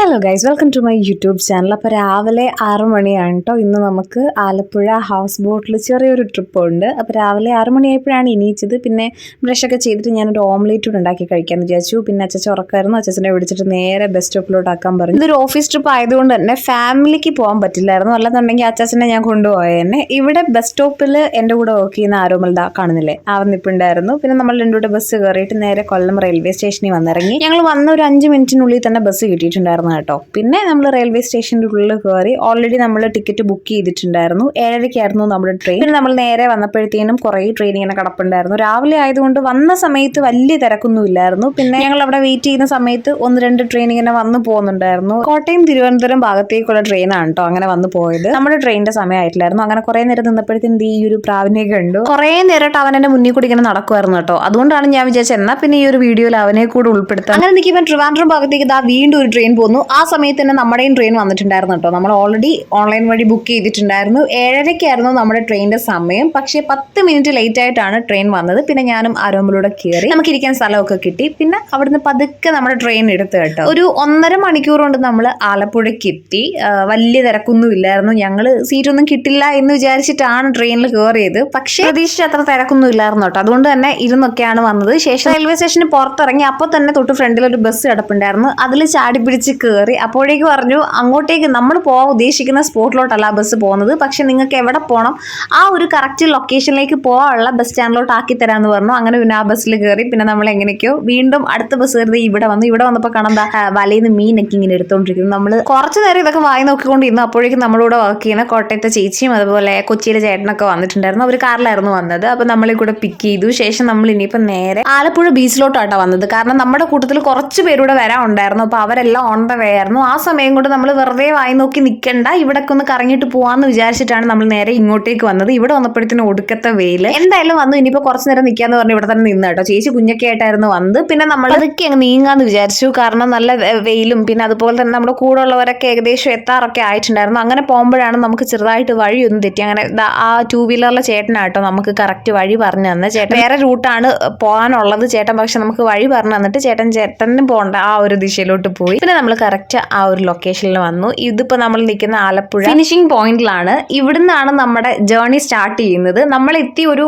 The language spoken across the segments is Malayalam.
Hello guys welcome to my YouTube channel അപ്പോൾ രാവിലെ ആറ് മണിയാണ് കേട്ടോ ഇന്ന് നമുക്ക് ആലപ്പുഴ ഹൗസ് ബോട്ടിൽ ചെറിയൊരു ട്രിപ്പ് ഉണ്ട്. അപ്പോൾ രാവിലെ ആറ് മണിയായപ്പോഴാണ് എണീച്ചത്. പിന്നെ ബ്രഷൊക്കെ ചെയ്തിട്ട് ഞാനൊരു ഓംലേറ്റ് കൂടെ ഉണ്ടാക്കി കഴിക്കാമെന്ന് വിചാരിച്ചു. പിന്നെ അച്ഛൻ ഉറക്കായിരുന്നു. അച്ഛനെ വിളിച്ചിട്ട് നേരെ ബസ് സ്റ്റോപ്പിലോട്ട് ആക്കാൻ പറഞ്ഞു. ഇതൊരു ഓഫീസ് ട്രിപ്പ് ആയതുകൊണ്ട് തന്നെ ഫാമിലിക്ക് പോകാൻ പറ്റില്ലായിരുന്നു. അല്ലാന്നുണ്ടെങ്കിൽ അച്ഛനെ ഞാൻ കൊണ്ടുപോയേനെ ഇവിടെ ബസ് സ്റ്റോപ്പിൽ എന്റെ കൂടെ വർക്ക് ചെയ്യുന്ന ആരോമൽ ദാ കാണുന്നില്ലേ? ആ നിൽപ്പുണ്ടായിരുന്നു പിന്നെ നമ്മൾ രണ്ടുകൂടെ ബസ് കയറിയിട്ട് നേരെ കൊല്ലം റെയിൽവേ സ്റ്റേഷനിൽ വന്നിറങ്ങി. ഞങ്ങൾ വന്ന ഒരു അഞ്ച് മിനിറ്റിനുള്ളിൽ തന്നെ ബസ് കിട്ടിയിട്ടുണ്ടായിരുന്നു. കേട്ടോ. പിന്നെ നമ്മൾ റെയിൽവേ സ്റ്റേഷന്റെ ഉള്ളിൽ കയറി ഓൾറെഡി നമ്മൾ ടിക്കറ്റ് ബുക്ക് ചെയ്തിട്ടുണ്ടായിരുന്നു. ഏഴരയ്ക്കായിരുന്നു നമ്മുടെ ട്രെയിൻ പിന്നെ നമ്മൾ നേരെ വന്നപ്പോഴത്തേനും കുറേ ട്രെയിൻ ഇങ്ങനെ കിടപ്പുണ്ടായിരുന്നു. രാവിലെ ആയതുകൊണ്ട് വന്ന സമയത്ത് വലിയ തിരക്കൊന്നും ഇല്ലായിരുന്നു. പിന്നെ ഞങ്ങൾ അവിടെ വെയിറ്റ് ചെയ്യുന്ന സമയത്ത് ഒന്ന് രണ്ട് ട്രെയിൻ ഇങ്ങനെ വന്നു പോകുന്നുണ്ടായിരുന്നു കോട്ടയം തിരുവനന്തപുരം ഭാഗത്തേക്കുള്ള ട്രെയിനാണ് കേട്ടോ അങ്ങനെ വന്നു പോയത്. നമ്മുടെ ട്രെയിനിന്റെ സമയമായിട്ടില്ലായിരുന്നു. അങ്ങനെ കുറേ നേരം നിന്നപ്പോഴത്തേനും ഈ ഒരു പ്രാവിനെ കണ്ടു. കുറേ നേരമായിട്ട് അവൻ മുന്നിൽ കൂടി ഇങ്ങനെ നടക്കുമായിരുന്നു കേട്ടോ. അതുകൊണ്ടാണ് ഞാൻ വിചാരിച്ചത് എന്നാ പിന്നെ ഈ ഒരു വീഡിയോയിൽ അവനെ കൂടെ ഉൾപ്പെടുത്താം അങ്ങനെ നിൽക്കുമ്പോൾ ട്രിവാൻഡ്രം ഭാഗത്തേക്ക് ഇതാ വീണ്ടും ഒരു ട്രെയിൻ പോന്നു ആ സമയത്ത് തന്നെ നമ്മുടെയും ട്രെയിൻ വന്നിട്ടുണ്ടായിരുന്നു കേട്ടോ. നമ്മൾ ഓൾറെഡി ഓൺലൈൻ വഴി ബുക്ക് ചെയ്തിട്ടുണ്ടായിരുന്നു. ഏഴരയ്ക്കായിരുന്നു നമ്മുടെ ട്രെയിനിന്റെ സമയം. പക്ഷേ പത്ത് മിനിറ്റ് ലേറ്റ് ആയിട്ടാണ് ട്രെയിൻ വന്നത്. പിന്നെ ഞാനും ആരോമിലൂടെ കയറി നമുക്ക് ഇരിക്കാൻ സ്ഥലമൊക്കെ കിട്ടി. പിന്നെ അവിടുന്ന് പതുക്കെ നമ്മുടെ ട്രെയിൻ എടുത്തു കേട്ടോ. ഒരു ഒന്നര മണിക്കൂർ കൊണ്ട് നമ്മൾ ആലപ്പുഴയ്ക്ക് എത്തി. വലിയ തിരക്കൊന്നും ഇല്ലായിരുന്നു. ഞങ്ങൾ സീറ്റൊന്നും കിട്ടില്ല എന്ന് വിചാരിച്ചിട്ടാണ് ട്രെയിനിൽ കയറിയത് പക്ഷേ പ്രതീക്ഷിച്ച അത്ര തിരക്കൊന്നും ഇല്ലായിരുന്നു കേട്ടോ. അതുകൊണ്ട് തന്നെ ഇരുന്നൊക്കെയാണ് വന്നത്. ശേഷം റെയിൽവേ സ്റ്റേഷന് പുറത്തിറങ്ങി അപ്പോൾ തന്നെ തൊട്ട് ഫ്രണ്ടിൽ ഒരു ബസ് കിടപ്പുണ്ടായിരുന്നു. അതിൽ ചാടി പിടിച്ച് കയറി അപ്പോഴേക്ക് പറഞ്ഞു അങ്ങോട്ടേക്ക് നമ്മൾ പോകാൻ ഉദ്ദേശിക്കുന്ന സ്പോട്ടിലോട്ടല്ല ബസ് പോകുന്നത്. പക്ഷെ നിങ്ങൾക്ക് എവിടെ പോകണം ആ ഒരു കറക്റ്റ് ലൊക്കേഷനിലേക്ക് പോകാനുള്ള ബസ് സ്റ്റാൻഡിലോട്ട് ആക്കി തരാമെന്ന് പറഞ്ഞു. അങ്ങനെ പിന്നെ ആ ബസ്സിൽ കയറി പിന്നെ നമ്മൾ എങ്ങനെയൊക്കെയോ വീണ്ടും അടുത്ത ബസ് കയറി ഇവിടെ വന്നു. ഇവിടെ വന്നപ്പോൾ കാണാൻ വലയിൽ നിന്ന് മീനൊക്കെ ഇങ്ങനെ എടുത്തുകൊണ്ടിരിക്കുന്നു നമ്മൾ കുറച്ച് നേരം ഇതൊക്കെ വായി നോക്കിക്കൊണ്ടിരുന്നു. അപ്പോഴേക്കും നമ്മളിവിടെ വർക്ക് ചെയ്യുന്ന കോട്ടയത്തെ ചേച്ചിയും അതുപോലെ കൊച്ചിയിലെ ചേട്ടനൊക്കെ വന്നിട്ടുണ്ടായിരുന്നു. അവർ കാറിലായിരുന്നു വന്നത്. അപ്പോൾ നമ്മളെ കൂടെ പിക്ക് ചെയ്തു. ശേഷം നമ്മൾ ഇനിയിപ്പോൾ നേരെ ആലപ്പുഴ ബീച്ചിലോട്ടാട്ടോ വന്നത്. കാരണം നമ്മുടെ കൂട്ടത്തിൽ കുറച്ച് പേരൂടെ വരാൻ ഉണ്ടായിരുന്നു. അപ്പോൾ അവരെല്ലാം ഓൺ ദ വേ ആയിരുന്നു ആ സമയം കൊണ്ട് നമ്മൾ വെറുതെ വായി നോക്കി നിൽക്കണ്ട ഇവിടൊക്കെ ഒന്ന് കറങ്ങിയിട്ട് പോവാന്ന് വിചാരിച്ചിട്ടാണ് നമ്മൾ നേരെ ഇങ്ങോട്ടേക്ക് വന്നത്. ഇവിടെ വന്നപ്പോഴത്തേനും ഒടുക്കത്തെ വെയിൽ എന്തായാലും വന്നു. ഇനിയിപ്പോൾ കുറച്ച് നേരം നിൽക്കാന്ന് പറഞ്ഞ് ഇവിടെ തന്നെ നിന്ന് കേട്ടോ. ചേച്ചി കുഞ്ഞൊക്കെ ആയിട്ടായിരുന്നു വന്നത്. പിന്നെ നമ്മൾ അതൊക്കെ അങ്ങ് നീങ്ങാന്ന് വിചാരിച്ചു. കാരണം നല്ല വെയിലും പിന്നെ അതുപോലെ തന്നെ നമ്മുടെ കൂടെ ഉള്ളവരൊക്കെ ഏകദേശം എത്താറൊക്കെ ആയിട്ടുണ്ടായിരുന്നു. അങ്ങനെ പോകുമ്പോഴാണ് നമുക്ക് ചെറുതായിട്ട് വഴി ഒന്ന് തെറ്റി. അങ്ങനെ ആ ടൂ വീലറിലെ ചേട്ടനാട്ടോ നമുക്ക് കറക്റ്റ് വഴി പറഞ്ഞു തന്നെ. ചേട്ടൻ വേറെ റൂട്ടാണ് പോകാനുള്ളത്. ചേട്ടൻ പക്ഷെ നമുക്ക് വഴി പറഞ്ഞു തന്നിട്ട് ചേട്ടൻ ചേട്ടനും പോകേണ്ട ആ ഒരു ദിശയിലോട്ട് പോയി. പിന്നെ നമ്മൾ കറക്റ്റ് ആ ഒരു ലൊക്കേഷനിൽ വന്നു. ഇതിപ്പോൾ നമ്മൾ നിൽക്കുന്ന ആലപ്പുഴ ഫിനിഷിംഗ് പോയിന്റിലാണ് ഇവിടുന്നാണ് നമ്മുടെ ജേർണി സ്റ്റാർട്ട് ചെയ്യുന്നത്. നമ്മൾ എത്തി ഒരു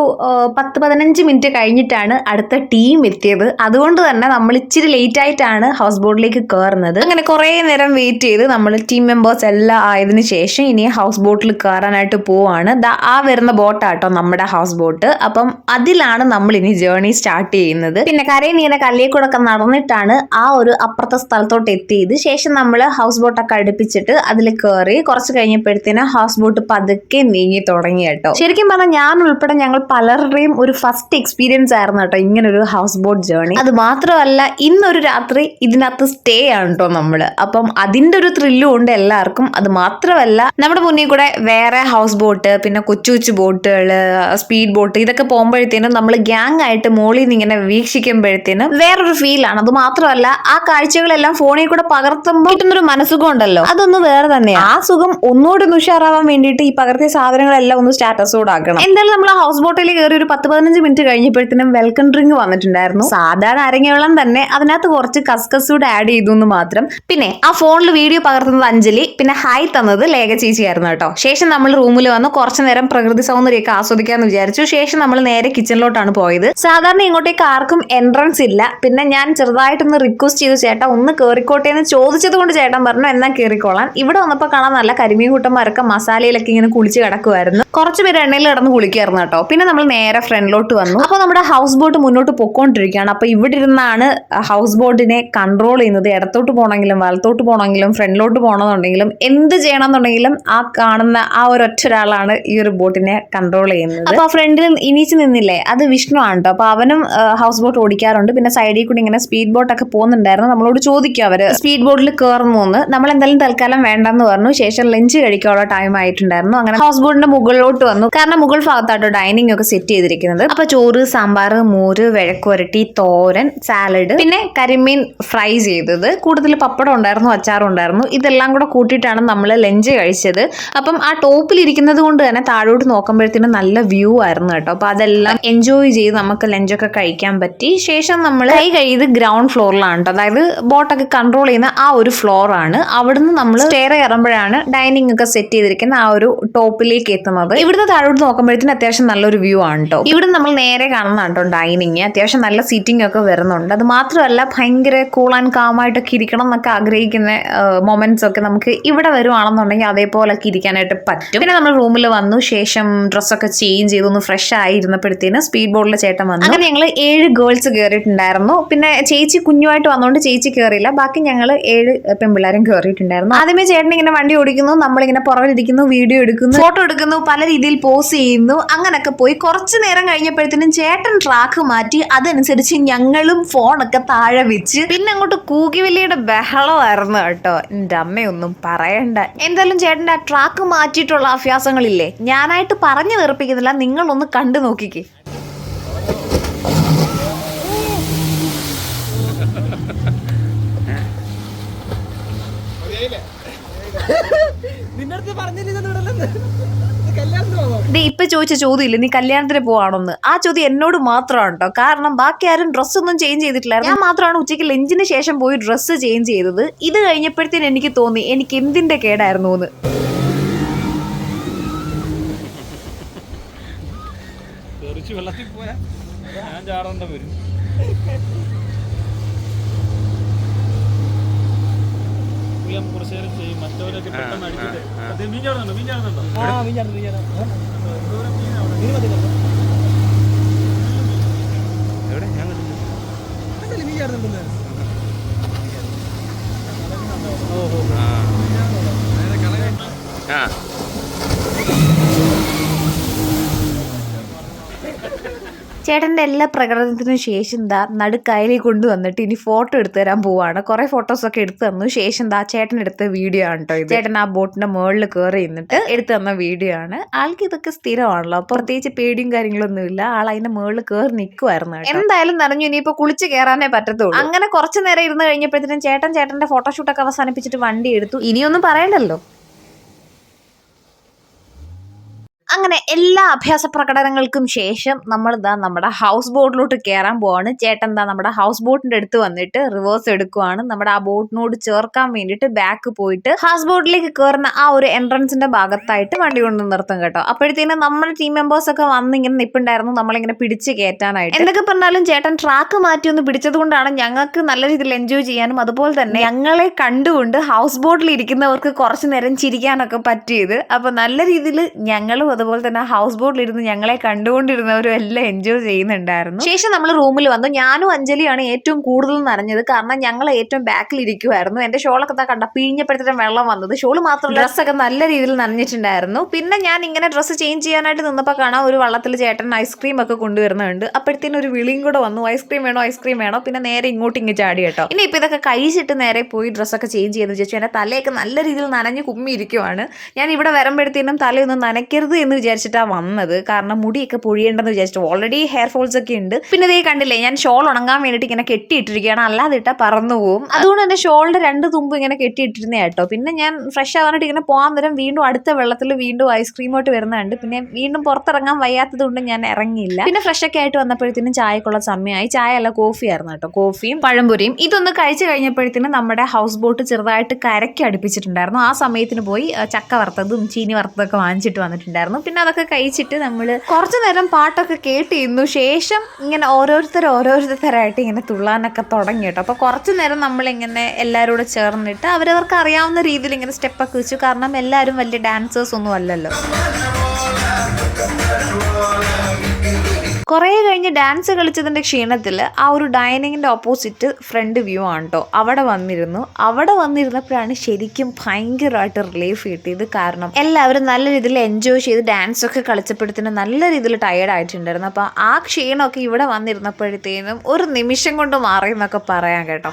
പത്ത് പതിനഞ്ച് മിനിറ്റ് കഴിഞ്ഞിട്ടാണ് അടുത്ത ടീം എത്തിയത്. അതുകൊണ്ട് തന്നെ നമ്മൾ ഇച്ചിരി ലേറ്റ് ആയിട്ടാണ് ഹൗസ് ബോട്ടിലേക്ക് കയറുന്നത് അങ്ങനെ കുറേ നേരം വെയിറ്റ് ചെയ്ത് നമ്മൾ ടീം മെമ്പേഴ്സ് എല്ലാം ആയതിന് ശേഷം ഇനി ഹൗസ് ബോട്ടിൽ കയറാനായിട്ട് പോവാണ്. ആ വരുന്ന ബോട്ടാട്ടോ നമ്മുടെ ഹൗസ് ബോട്ട് അപ്പം അതിലാണ് നമ്മൾ ഇനി ജേർണി സ്റ്റാർട്ട് ചെയ്യുന്നത്. പിന്നെ കരയിൽ ഇങ്ങനെ ഒക്കെ നടന്നിട്ടാണ് ആ ഒരു അപ്പുറത്തെ സ്ഥലത്തോട്ട് എത്തിയത്. ശേഷം നമ്മൾ ഹൗസ് ബോട്ടൊക്കെ അടുപ്പിച്ചിട്ട് അതിൽ കയറി കുറച്ച് കഴിഞ്ഞപ്പോഴത്തേന് ഹൗസ് ബോട്ട് പതുക്കെ നീങ്ങി തുടങ്ങി കേട്ടോ. ശരിക്കും പറഞ്ഞാൽ ഞാൻ ഉൾപ്പെടെ ഞങ്ങൾ പലരുടെയും ഒരു ഫസ്റ്റ് എക്സ്പീരിയൻസ് ആയിരുന്നു കേട്ടോ ഇങ്ങനെ ഒരു ഹൗസ് ബോട്ട് ജേർണി അത് മാത്രമല്ല ഇന്നൊരു രാത്രി ഇതിനകത്ത് സ്റ്റേ ആണ് കേട്ടോ നമ്മൾ. അപ്പം അതിന്റെ ഒരു ത്രില്ലും ഉണ്ട് എല്ലാവർക്കും. അത് മാത്രമല്ല നമ്മുടെ മുന്നിൽ കൂടെ വേറെ ഹൗസ് ബോട്ട് പിന്നെ കൊച്ചു കൊച്ചു ബോട്ടുകൾ സ്പീഡ് ബോട്ട് ഇതൊക്കെ പോകുമ്പോഴത്തേനും നമ്മൾ ഗ്യാങ് ആയിട്ട് മോളിൽ നിന്ന് ഇങ്ങനെ വീക്ഷിക്കുമ്പോഴത്തേനും വേറൊരു ഫീലാണ് അത് മാത്രമല്ല ആ കാഴ്ചകളെല്ലാം ഫോണിൽ കൂടെ പകർത്തുമ്പോൾ കിട്ടുന്നൊരു മനസ്സുഖം ഉണ്ടല്ലോ അതൊന്ന് വേറെ തന്നെയാണ് ആ സുഖം ഒന്നുകൂടി ഒന്ന് ഉഷാറാവാൻ വേണ്ടിയിട്ട് ഈ പകർത്തിയ സാധനങ്ങളെല്ലാം ഒന്ന് സ്റ്റാറ്റസ് ആക്കണം എന്തായാലും നമ്മൾ ഹൗസ് ബോട്ടിൽ കയറി ഒരു പത്ത് പതിനഞ്ച് മിനിറ്റ് കഴിഞ്ഞപ്പോഴത്തേനും വെൽക്കം ഡ്രിങ്ക് വന്നിട്ടുണ്ടായിരുന്നു. സാധാരണ അരങ്ങവെള്ളം തന്നെ. അതിനകത്ത് കുറച്ച് കസ്കസ് കൂടെ ആഡ് ചെയ്തു എന്ന് മാത്രം. പിന്നെ ആ ഫോണിൽ വീഡിയോ പകർത്തുന്നത് അഞ്ജലി പിന്നെ ഹായ് തന്നത് ലേഖ ചേച്ചിയായിരുന്നു കേട്ടോ. ശേഷം നമ്മൾ റൂമിൽ വന്ന്. കുറച്ചു നേരം പ്രകൃതി സൗന്ദര്യമൊക്കെ ആസ്വദിക്കാന്ന് വിചാരിച്ചു. ശേഷം നമ്മൾ നേരെ കിച്ചണിലോട്ടാണ് പോയത്. സാധാരണ ഇങ്ങോട്ടേക്ക് ആർക്കും എൻട്രൻസ് ഇല്ല. പിന്നെ ഞാൻ ചെറുതായിട്ടൊന്ന് റിക്വസ്റ്റ് ചെയ്തു ചേട്ടാ ഒന്ന് കയറിക്കോട്ടെ എന്ന് ചോദിച്ചത് കൊണ്ട് ചേട്ടൻ പറഞ്ഞു എന്നാ കയറിക്കോളാം ഇവിടെ വന്നപ്പോൾ കാണാൻ നല്ല കരിമീൻ കൂട്ടന്മാരൊക്കെ മസാലയിലൊക്കെ ഇങ്ങനെ കുളിച്ച് കിടക്കുമായിരുന്നു കുറച്ച് പേര് എണ്ണയിൽ കിടന്ന് കുളിക്കായിരുന്നു കേട്ടോ. പിന്നെ നമ്മൾ നേരെ ഫ്രണ്ടിലോട്ട് വന്നു. അപ്പോൾ നമ്മുടെ ഹൗസ് ബോട്ട് മുന്നോട്ട് പൊക്കോണ്ടിരിക്കുകയാണ്. അപ്പോൾ ഇവിടെ ഇരുന്നാണ് ഹൗസ് ബോട്ടിനെ കൺട്രോൾ ചെയ്യുന്നത്. ഇടത്തോട്ട് പോകണമെങ്കിലും വലത്തോട്ട് പോകണമെങ്കിലും ഫ്രണ്ടിലോട്ട് പോകണമെന്നുണ്ടെങ്കിലും എന്ത് ചെയ്യണം എന്നുണ്ടെങ്കിലും ആ കാണുന്ന ആ ഒരൊറ്റ ഒരാളാണ് ഈ ഒരു ബോട്ടിനെ കൺട്രോൾ ചെയ്യുന്നത്. അപ്പോൾ ആ ഫ്രണ്ടിൽ ഇനിച്ച് നിന്നില്ലേ? അത് വിഷ്ണു ആണ് കേട്ടോ. അപ്പോൾ അവനും ഹൗസ് ബോട്ട് ഓടിക്കാറുണ്ട്. പിന്നെ സൈഡിൽ കൂടി ഇങ്ങനെ സ്പീഡ് ബോട്ടൊക്കെ പോകുന്നുണ്ടായിരുന്നു. നമ്മളോട് ചോദിക്കും അവർ. സ്പീഡ് ബോട്ടിൽ കയറുന്നു എന്ന്. നമ്മൾ എന്തായാലും തൽക്കാലം വേണ്ടെന്ന് പറഞ്ഞു. ശേഷം ലഞ്ച് കഴിക്കാനുള്ള ടൈം ആയിട്ടുണ്ടായിരുന്നു. അങ്ങനെ ഹൗസ് ബോട്ടിന്റെ മുകളിലോട്ട് വന്നു. കാരണം മുകൾ ഭാഗത്താട്ടോ ഡൈനിങ് ഒക്കെ സെറ്റ് ചെയ്തിരിക്കുന്നത്. അപ്പൊ ചോറ് സാമ്പാർ മോര് വിഴക്കുരട്ടി തോരൻ സാലഡ് പിന്നെ കരിമീൻ ഫ്രൈ ചെയ്തത്. കൂടുതൽ പപ്പടം ഉണ്ടായിരുന്നു അച്ചാറും ഉണ്ടായിരുന്നു. ഇതെല്ലാം കൂടെ കൂട്ടിയിട്ടാണ് നമ്മൾ ലഞ്ച് കഴിച്ചത്. അപ്പം ആ ടോപ്പിൽ ഇരിക്കുന്നത് കൊണ്ട് തന്നെ താഴോട്ട് നോക്കുമ്പോഴത്തേനും നല്ല വ്യൂ ആയിരുന്നു കേട്ടോ. അപ്പൊ അതെല്ലാം എൻജോയ് ചെയ്ത് നമുക്ക് ലഞ്ചൊക്കെ കഴിക്കാൻ പറ്റി. ശേഷം നമ്മൾ കൈ കഴിയത് ഗ്രൗണ്ട് ഫ്ലോറിലാണ് കേട്ടോ. അതായത് ബോട്ടൊക്കെ കൺട്രോൾ ചെയ്യുന്ന ആ ഒരു ഫ്ലോർ ആണ്. അവിടുന്ന് നമ്മൾ സ്റ്റെയർ കയറുമ്പോഴാണ് ഡൈനിങ് ഒക്കെ സെറ്റ് ചെയ്തിരിക്കുന്ന ആ ഒരു ടോപ്പിലേക്ക് എത്തുന്നത്. ഇവിടുന്ന് താഴോട്ട് നോക്കുമ്പോഴത്തേന് അത്യാവശ്യം നല്ലൊരു വ്യൂ ആണ് കേട്ടോ ഇവിടെ നമ്മൾ നേരെ കാണുന്നതാണ് കേട്ടോ ഡൈനിങ് അത്യാവശ്യം നല്ല സീറ്റിംഗ് ഒക്കെ വരുന്നുണ്ട്. അത് മാത്രമല്ല ഭയങ്കര കൂൾ ആൻഡ് കാമായിട്ടൊക്കെ ഇരിക്കണം എന്നൊക്കെ ആഗ്രഹിക്കുന്ന മൊമെന്റ്സ് ഒക്കെ നമുക്ക് ഇവിടെ വരുവാണെന്നുണ്ടെങ്കിൽ അതേപോലൊക്കെ ഇരിക്കാനായിട്ട് പറ്റും. പിന്നെ നമ്മൾ റൂമിൽ വന്നു. ശേഷം ഡ്രസ്സൊക്കെ ചേഞ്ച് ചെയ്തു. ഒന്ന് ഫ്രഷ് ആയി ഇരുന്നപ്പോഴത്തേന് സ്പീഡ് ബോർഡിലെ ചേട്ടൻ വന്നു. അങ്ങനെ ഞങ്ങൾ ഏഴ് ഗേൾസ് കയറിയിട്ടുണ്ടായിരുന്നു പിന്നെ ചേച്ചി കുഞ്ഞുമായിട്ട് വന്നുകൊണ്ട് ചേച്ചി കയറിയില്ല ബാക്കി ഞങ്ങൾ ഏഴ് പെൺപിള്ളേരും കയറിയിട്ടുണ്ടായിരുന്നു ആദ്യമേ ചേട്ടൻ ഇങ്ങനെ വണ്ടി ഓടിക്കുന്നു നമ്മളിങ്ങനെ പുറകിലിരിക്കുന്നു വീഡിയോ എടുക്കുന്നു ഫോട്ടോ എടുക്കുന്നു പല രീതിയിൽ പോസ് ചെയ്യുന്നു അങ്ങനൊക്കെ പോയി. കുറച്ച് നേരം കഴിഞ്ഞപ്പോഴത്തേനും ചേട്ടൻ ട്രാക്ക് മാറ്റി അതനുസരിച്ച് ഞങ്ങളും ഫോണൊക്കെ താഴെ വെച്ച്. പിന്നെ അങ്ങോട്ട് കൂകിവലിയുടെ ബഹളമായിരുന്നു കേട്ടോ. എന്റെ അമ്മയൊന്നും പറയണ്ട. എന്തായാലും ചേട്ടന്റെ ആ ട്രാക്ക് മാറ്റിയിട്ടുള്ള അഭ്യാസങ്ങളില്ലേ? ഞാനായിട്ട് പറഞ്ഞു വെറുപ്പിക്കുന്നില്ല. നിങ്ങളൊന്ന് കണ്ടു നോക്കിക്കേ. ചോദിച്ച ചോദ്യമില്ല. നീ കല്യാണത്തിന് പോവാണോന്ന്. ആ ചോദ്യം എന്നോട് മാത്രമാണ് കേട്ടോ കാരണം ബാക്കി ആരും ഡ്രസ്സ് ഒന്നും ചേഞ്ച് ചെയ്തിട്ടില്ലായിരുന്നു. ഞാൻ മാത്രമാണ് ഉച്ചയ്ക്ക് ലഞ്ചിന് ശേഷം പോയി ഡ്രസ്സ് ചേഞ്ച് ചെയ്തത്. ഇത് കഴിഞ്ഞപ്പോഴത്തേന് എനിക്ക് തോന്നി എനിക്ക് എന്തിന്റെ കേടായിരുന്നു എന്ന് വെള്ളത്തിൽ പോയാ ഞാൻ ചാടേണ്ട വരും. ഉയരം കുറച്ച് നേരം ചെയ്യും. മറ്റവരൊക്കെ പെട്ടെന്ന് അടിക്കട്ടെ അത് മീൻ ചാടുന്നുണ്ടോ? മീൻ ചാടുന്നുണ്ടോ? ആ വിഞ്ഞാടുന്നു വിഞ്ഞാടുന്നു എവിടെ? ഞാൻ കണ്ടില്ല നീ ചാടുന്നുണ്ടെന്ന് ആ. ചേട്ടന്റെ എല്ലാ പ്രകടനത്തിനും ശേഷം ദാ നടുക്കായലിൽ കൊണ്ടുവന്നിട്ട് ഇനി ഫോട്ടോ എടുത്തു തരാൻ പോവാണ്. കുറെ ഫോട്ടോസ് ഒക്കെ എടുത്തു തന്നു. ശേഷം ദാ ചേട്ടൻ എടുത്ത വീഡിയോ ആണ് കേട്ടോ ചേട്ടൻ ആ ബോട്ടിന്റെ മുകളിൽ കയറി നിന്നിട്ട് എടുത്തു തന്ന വീഡിയോ ആണ്. ആൾക്ക് ഇതൊക്കെ സ്ഥിരമാണല്ലോ. പ്രത്യേകിച്ച് പേടിയും കാര്യങ്ങളൊന്നും ഇല്ല. ആൾ അതിന്റെ മുകളിൽ കയറി നിൽക്കുമായിരുന്നു എന്തായാലും നനഞ്ഞു. ഇനിയിപ്പോ കുളിച്ച് കയറാനേ പറ്റത്തുള്ളൂ. അങ്ങനെ കുറച്ചു നേരം ഇരുന്ന് കഴിഞ്ഞപ്പോഴത്തേനും ചേട്ടൻ ചേട്ടന്റെ ഫോട്ടോഷൂട്ടൊക്കെ അവസാനിപ്പിച്ചിട്ട് വണ്ടി എടുത്തു. ഇനിയൊന്നും പറയണ്ടല്ലോ. അങ്ങനെ എല്ലാ അഭ്യാസ പ്രകടനങ്ങൾക്കും ശേഷം നമ്മൾ ഇതാ നമ്മുടെ ഹൗസ് ബോട്ടിലോട്ട് കയറാൻ പോവാണ്. ചേട്ടൻ എന്താ നമ്മുടെ ഹൗസ് ബോട്ടിന്റെ അടുത്ത് വന്നിട്ട് റിവേഴ്സ് എടുക്കുവാണ്. നമ്മുടെ ആ ബോട്ടിനോട് ചേർക്കാൻ വേണ്ടിട്ട് ബാക്ക് പോയിട്ട് ഹൗസ് ബോട്ടിലേക്ക് കയറുന്ന ആ ഒരു എൻട്രൻസിന്റെ ഭാഗത്തായിട്ട് വണ്ടി കൊണ്ട് നിർത്തും കേട്ടോ. അപ്പോഴത്തേനും നമ്മുടെ ടീം മെമ്പേഴ്സ് ഒക്കെ വന്ന് ഇങ്ങനെ നിപ്പുണ്ടായിരുന്നു. നമ്മളിങ്ങനെ പിടിച്ച് കയറ്റാനായിട്ട് എന്തൊക്കെ പറഞ്ഞാലും ചേട്ടൻ ട്രാക്ക് മാറ്റി ഒന്ന് പിടിച്ചത് കൊണ്ടാണ് ഞങ്ങൾക്ക് നല്ല രീതിയിൽ എൻജോയ് ചെയ്യാനും അതുപോലെ തന്നെ ഞങ്ങളെ കണ്ടുകൊണ്ട് ഹൗസ് ബോട്ടിൽ ഇരിക്കുന്നവർക്ക് കുറച്ചു നേരം ചിരിക്കാനൊക്കെ പറ്റിയത്. അപ്പൊ നല്ല രീതിയിൽ ഞങ്ങളും അതുപോലെ തന്നെ ഹൗസ് ബോട്ടിൽ ഇരുന്ന് ഞങ്ങളെ കണ്ടുകൊണ്ടിരുന്നവരും എല്ലാം എൻജോയ് ചെയ്യുന്നുണ്ടായിരുന്നു. ശേഷം നമ്മൾ റൂമിൽ വന്നു. ഞാനും അഞ്ജലിയാണ് ഏറ്റവും കൂടുതൽ നനഞ്ഞത്. കാരണം ഞങ്ങൾ ഏറ്റവും ബാക്കിൽ ഇരിക്കുമായിരുന്നു എന്റെ ഷോളൊക്കെ കണ്ട പിഴിഞ്ഞപ്പോഴത്തേക്കും വെള്ളം വന്നത്. ഷോൾ മാത്രം ഡ്രസ്സൊക്കെ നല്ല രീതിയിൽ നനഞ്ഞിട്ടുണ്ടായിരുന്നു. പിന്നെ ഞാൻ ഇങ്ങനെ ഡ്രസ്സ് ചേഞ്ച് ചെയ്യാനായിട്ട് നിന്നപ്പോൾ കാണാം ഒരു വള്ളത്തിൽ ചേട്ടൻ ഐസ്ക്രീം ഒക്കെ കൊണ്ടുവരുന്നുണ്ട്. അപ്പോഴത്തേനും ഒരു വിളിയും കൂടെ വന്നു. ഐസ്ക്രീം വേണോ? ഐസ്ക്രീം വേണോ? പിന്നെ നേരെ ഇങ്ങോട്ട് ഇങ്ങ് ചാടി കേട്ടോ. ഇനി ഇപ്പൊ ഇതൊക്കെ കഴിച്ചിട്ട് നേരെ പോയി ഡ്രസ്സൊക്കെ ചേഞ്ച് ചെയ്തെന്ന് ചോദിച്ചു എന്റെ തലയൊക്കെ നല്ല രീതിയിൽ നനഞ്ഞ് കുമ്മി ഇരിക്കുവാണ് ഞാൻ ഇവിടെ വരുമ്പോഴത്തേനും തലയൊന്നും നനയ്ക്കരുത് എന്ന് വിചാരിച്ചിട്ടാണ് വന്നത്. കാരണം മുടിയൊക്കെ പൊഴിയേണ്ടെന്ന് വിചാരിച്ചിട്ട് ഓൾറെഡി ഹെയർ ഫോൾസ് ഒക്കെ ഉണ്ട്. പിന്നെ ഇതേ കണ്ടില്ലേ ഞാൻ ഷോൾ ഉണങ്ങാൻ വേണ്ടിയിട്ട് ഇങ്ങനെ കെട്ടിയിട്ടിരിക്കുകയാണ്. അല്ലാതെ ഇട്ടാൽ പറന്നു പോകും അതുകൊണ്ട് തന്നെ ഷോളിന്റെ രണ്ട് തുമ്പ് ഇങ്ങനെ കെട്ടിയിട്ടിരുന്നേ കേട്ടോ. പിന്നെ ഞാൻ ഫ്രഷ് ആവാനായിട്ട് ഇങ്ങനെ പോകാൻ നേരം വീണ്ടും അടുത്ത വെള്ളത്തിൽ വീണ്ടും ഐസ്ക്രീമോട്ട് വരുന്നുണ്ട് പിന്നെ വീണ്ടും പുറത്തിറങ്ങാൻ വയ്യാത്തത് കൊണ്ട് ഞാൻ ഇറങ്ങിയില്ല. പിന്നെ ഫ്രഷ് ഒക്കെ ആയിട്ട് വന്നപ്പോഴത്തേനും ചായക്കുള്ള സമയമായി. ചായ അല്ല കോഫി ആയിരുന്നു കേട്ടോ. കോഫിയും പഴംപൊരിയും. ഇതൊന്ന് കഴിച്ചു കഴിഞ്ഞപ്പോഴത്തേനും നമ്മുടെ ഹൗസ് ബോട്ട് ചെറുതായിട്ട് കരയ്ക്ക് അടുപ്പിച്ചിട്ടുണ്ടായിരുന്നു. ആ സമയത്തിന് പോയി ചക്ക വറുത്തതും ചീനി വറുത്തതൊക്കെ വാങ്ങിച്ചിട്ട് വന്നിട്ടുണ്ടായിരുന്നു. പിന്നെ അതൊക്കെ കഴിച്ചിട്ട് നമ്മൾ കുറച്ചു നേരം പാട്ടൊക്കെ കേട്ടിരുന്നു. ശേഷം ഇങ്ങനെ ഓരോരുത്തർ ഓരോരുത്തരായിട്ട് ഇങ്ങനെ തുള്ളാനൊക്കെ തുടങ്ങി കേട്ടോ. അപ്പോൾ കുറച്ചു നേരം നമ്മളിങ്ങനെ എല്ലാവരോടും ചേർന്നിട്ട് അവരവർക്ക് അറിയാവുന്ന രീതിയിൽ ഇങ്ങനെ സ്റ്റെപ്പൊക്കെ വെച്ചു. കാരണം എല്ലാവരും വലിയ ഡാൻസേഴ്സ് ഒന്നും അല്ലല്ലോ. കുറേ കഴിഞ്ഞ് ഡാൻസ് കളിച്ചതിന്റെ ക്ഷീണത്തിൽ ആ ഒരു ഡൈനിങ്ങിന്റെ ഓപ്പോസിറ്റ് ഫ്രണ്ട് വ്യൂ ആണ് കേട്ടോ അവിടെ വന്നിരുന്നു. അവിടെ വന്നിരുന്നപ്പോഴാണ് ശരിക്കും ഭയങ്കരമായിട്ട് റിലീഫ് കിട്ടിയത് കാരണം എല്ലാവരും നല്ല രീതിയിൽ എൻജോയ് ചെയ്ത് ഡാൻസ് ഒക്കെ കളിച്ചപ്പോഴത്തേനും നല്ല രീതിയിൽ ടയേർഡ് ആയിട്ടുണ്ടായിരുന്നു. അപ്പോൾ ആ ക്ഷീണമൊക്കെ ഇവിടെ വന്നിരുന്നപ്പോഴത്തേനും ഒരു നിമിഷം കൊണ്ട് മാറി എന്നൊക്കെ പറയാം കേട്ടോ.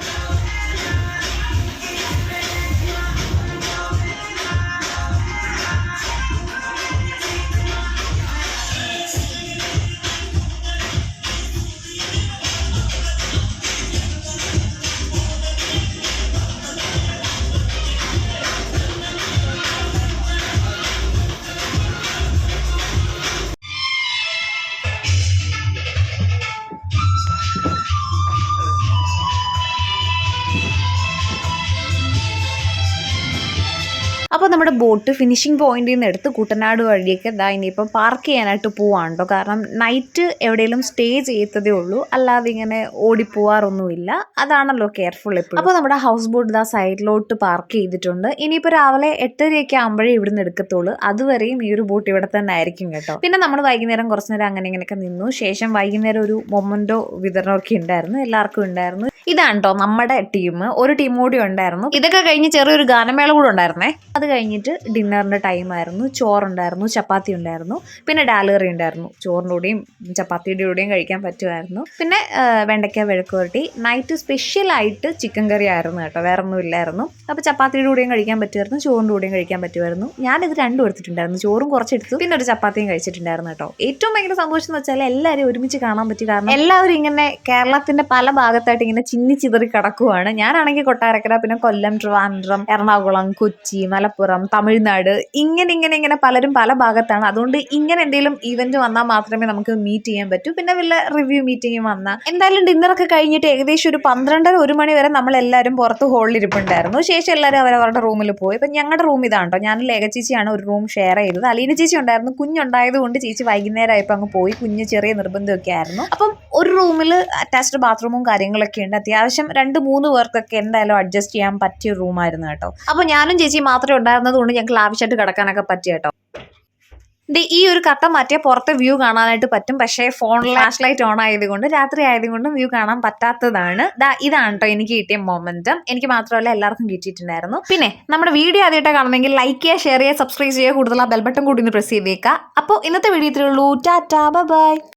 അപ്പോൾ നമ്മുടെ ബോട്ട് ഫിനിഷിംഗ് പോയിന്റിൽ നിന്ന് എടുത്ത് കുട്ടനാട് വഴിയൊക്കെ ഇതാ ഇനിയിപ്പം പാർക്ക് ചെയ്യാനായിട്ട് പോവാണ്ടോ? കാരണം നൈറ്റ് എവിടെയെങ്കിലും സ്റ്റേ ചെയ്യത്തതേ ഉള്ളൂ. അല്ലാതെ ഇങ്ങനെ ഓടിപ്പോവാറൊന്നുമില്ല. അതാണല്ലോ കെയർഫുൾ എപ്പോഴും. അപ്പോൾ നമ്മുടെ ഹൗസ് ബോട്ട് ഇതാ സൈഡിലോട്ട് പാർക്ക് ചെയ്തിട്ടുണ്ട്. ഇനിയിപ്പോൾ രാവിലെ എട്ടരയൊക്കെ ആകുമ്പോഴേ ഇവിടുന്ന് എടുക്കത്തുള്ളൂ. അതുവരെയും ഈ ഒരു ബോട്ട് ഇവിടെ തന്നെ ആയിരിക്കും കേട്ടോ. പിന്നെ നമ്മൾ വൈകുന്നേരം കുറച്ച് നേരം അങ്ങനെ ഇങ്ങനെയൊക്കെ നിന്നു. ശേഷം വൈകുന്നേരം ഒരു മൊമന്റോ വിതരണമൊക്കെ ഉണ്ടായിരുന്നു. എല്ലാവർക്കും ഉണ്ടായിരുന്നു. ഇതാണ് കേട്ടോ നമ്മുടെ ടീം ഒരു ടീം കൂടി ഉണ്ടായിരുന്നു. ഇതൊക്കെ കഴിഞ്ഞ് ചെറിയൊരു ഗാനമേള കൂടെ ഉണ്ടായിരുന്നേ. അത് കഴിഞ്ഞിട്ട് ഡിന്നറിന്റെ ടൈം ആയിരുന്നു. ചോറുണ്ടായിരുന്നു ചപ്പാത്തി ഉണ്ടായിരുന്നു. പിന്നെ ഡാലറി ഉണ്ടായിരുന്നു. ചോറിന്റെ കൂടെയും ചപ്പാത്തിയുടെ കൂടെയും കഴിക്കാൻ പറ്റുമായിരുന്നു. പിന്നെ വെണ്ടയ്ക്ക വെഴുക്ക് പുരട്ടി. നൈറ്റ് സ്പെഷ്യലായിട്ട് ചിക്കൻ കറി ആയിരുന്നു കേട്ടോ. വേറെ ഒന്നും ഇല്ലായിരുന്നു. അപ്പോൾ ചപ്പാത്തിയുടെ കൂടെയും കഴിക്കാൻ പറ്റുമായിരുന്നു. ചോറിന്റെ കൂടെയും കഴിക്കാൻ പറ്റുമായിരുന്നു. ഞാനിത് രണ്ടും എടുത്തിട്ടുണ്ടായിരുന്നു. ചോറും കുറച്ചെടുത്തു. പിന്നെ ഒരു ചപ്പാത്തിയും കഴിച്ചിട്ടുണ്ടായിരുന്നു കേട്ടോ. ഏറ്റവും ഭയങ്കര സന്തോഷം എന്ന് വെച്ചാൽ എല്ലാവരും ഒരുമിച്ച് കാണാൻ പറ്റി കാരണം എല്ലാവരും ഇങ്ങനെ കേരളത്തിന്റെ പല ഭാഗത്തായിട്ട് ഇങ്ങനെ ചിന്നി ചിതറി കിടക്കുവാണ്. ഞാനാണെങ്കിൽ കൊട്ടാരക്കര പിന്നെ കൊല്ലം ട്രിവാൻഡ്രം എറണാകുളം കൊച്ചി മലപ്പുറം തമിഴ്നാട് ഇങ്ങനെ ഇങ്ങനെ ഇങ്ങനെ പലരും പല ഭാഗത്താണ്. അതുകൊണ്ട് ഇങ്ങനെ എന്തെങ്കിലും ഇവന്റ് വന്നാൽ മാത്രമേ നമുക്ക് മീറ്റ് ചെയ്യാൻ പറ്റൂ. പിന്നെ വല്ല റിവ്യൂ മീറ്റിംഗ് വന്നാൽ. എന്തായാലും ഡിന്നറൊക്കെ കഴിഞ്ഞിട്ട് ഏകദേശം ഒരു പന്ത്രണ്ടര ഒരു മണി വരെ നമ്മൾ എല്ലാവരും പുറത്ത് ഹോളിൽ ഇരിപ്പുണ്ടായിരുന്നു. ശേഷം എല്ലാവരും അവരവരുടെ റൂമിൽ പോയി. ഇപ്പം ഞങ്ങളുടെ റൂം ഇതാണ് കേട്ടോ ഞാൻ ലേഖ ചേച്ചിയാണ് ഒരു റൂം ഷെയർ ചെയ്തത്. അലീന ചേച്ചി ഉണ്ടായിരുന്നു. കുഞ്ഞുണ്ടായത് കൊണ്ട് ചേച്ചി വൈകുന്നേരമായപ്പോൾ അങ്ങ് പോയി. കുഞ്ഞ് ചെറിയ നിർബന്ധമൊക്കെ ആയിരുന്നു. അപ്പം ഒരു റൂമിൽ അറ്റാച്ച്ഡ് ബാത്റൂമും കാര്യങ്ങളൊക്കെ ഉണ്ട്. അത്യാവശ്യം രണ്ട് മൂന്ന് പേർക്കൊക്കെ എന്തായാലും അഡ്ജസ്റ്റ് ചെയ്യാൻ പറ്റിയ റൂമായിരുന്നു കേട്ടോ. അപ്പോൾ ഞാനും ചേച്ചി മാത്രമേ ഉണ്ടായിരുന്നത് കൊണ്ട് ഞങ്ങൾക്ക് ആവശ്യമായിട്ട് കിടക്കാനൊക്കെ പറ്റി കേട്ടോ. ഈ ഒരു കട്ട മാറ്റിയാൽ പുറത്തെ വ്യൂ കാണാനായിട്ട് പറ്റും. പക്ഷേ ഫോണിൽ ഫ്ലാഷ് ലൈറ്റ് ഓൺ ആയതുകൊണ്ട് രാത്രി ആയതുകൊണ്ടും വ്യൂ കാണാൻ പറ്റാത്തതാണ്. ഇതാണ് കേട്ടോ എനിക്ക് കിട്ടിയ മൊമെന്റം എനിക്ക് മാത്രമല്ല എല്ലാവർക്കും കിട്ടിയിട്ടുണ്ടായിരുന്നു. പിന്നെ നമ്മുടെ വീഡിയോ ആദ്യമായിട്ട് കാണുന്നെങ്കിൽ ലൈക്ക് ചെയ്യുക ഷെയർ ചെയ്യുക സബ്സ്ക്രൈബ് ചെയ്യുക കൂടുതൽ ആ ബെൽബട്ടൺ കൂടി ഒന്ന് പ്രസ് ചെയ്തേക്കുക. അപ്പോൾ ഇന്നത്തെ വീഡിയോ ഇത്രയുള്ളൂ ടാറ്റാ ബൈ